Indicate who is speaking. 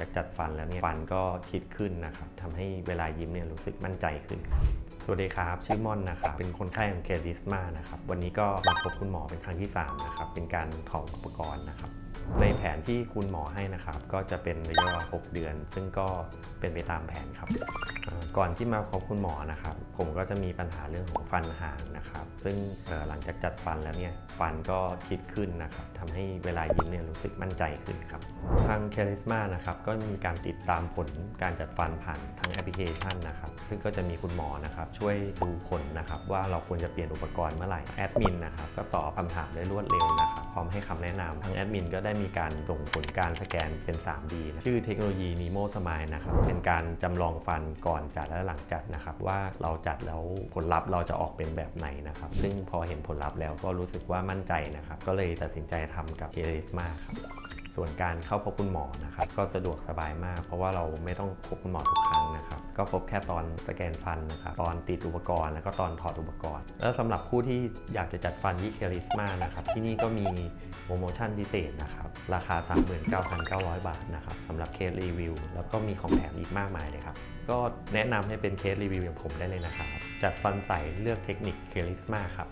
Speaker 1: จากจัดฟันแล้วเนี่ยฟันก็ชิดขึ้นนะครับทำให้เวลายิ้มเนี่ยรู้สึกมั่นใจขึ้นครับสวัสดีครับ ชื่อม่อนนะครับ เป็นคนไข้ของเคลิสมานะครับ วันนี้ก็มาพบคุณหมอเป็นครั้งที่ 3 นะครับ เป็นการถอดอุปกรณ์นะครับ ในแผนที่คุณหมอให้นะครับ ก็จะเป็นระยะเวลา6เดือน ซึ่งก็เป็นไปตามแผนครับ ก่อนที่มาพบคุณหมอนะครับ ผมก็จะมีปัญหาเรื่องของฟันห่างนะครับ ซึ่งหลังจากจัดฟันแล้วเนี่ยฟันก็ชิดขึ้นนะครับทำให้เวลายิ้มเนี่ยรู้สึกมั่นใจขึ้นครับ ทางเคลิสมานะครับก็มีการติดตามผลการจัดฟันผ่านทางแอปพลิเคชันนะครับ ซึ่งก็จะมีคุณหมอนะครับ ช่วยดูผลนะครับว่าเราควรจะเปลี่ยนอุปกรณ์เมื่อไหร่แอดมินนะครับก็ตอบคำถามได้รวดเร็วนะครับพร้อมให้คำแนะนำทางแอดมินก็ได้มีการส่งผลการสแกนเป็น 3D นะชื่อเทคโนโลยี Nemo Smile นะครับ เป็นการจำลองฟันก่อนจัดและหลังจัดนะครับ ว่าเราจัดแล้วผลลัพธ์เราจะออกเป็นแบบไหนนะครับ ซึ่งพอเห็นผลลัพธ์แล้วก็รู้สึกว่ามั่นใจนะครับ ก็เลยตัดสินใจทำกับเคลิสมาครับ ส่วนการเข้าพบคุณหมอนะครับก็สะดวกสบายมาก เพราะว่าเราไม่ต้องพบคุณหมอทุกครั้งนะครับก็พบแค่ตอนสแกนฟันนะครับตอนติดอุปกรณ์แล้วก็ตอนถอดอุปกรณ์ แล้วสำหรับผู้ที่อยากจะจัดฟันที่เคลิสมานะครับที่นี่ก็มีโปรโมชั่นพิเศษนะครับราคา 39,900 บาทนะครับสำหรับเคสรีวิวแล้วก็มีของแถมอีกมากมายเลยครับก็แนะนำให้เป็นเคสรีวิวอย่างผมได้เลยนะครับจัดฟันใสเลือกเทคนิคเคลิสมาครับ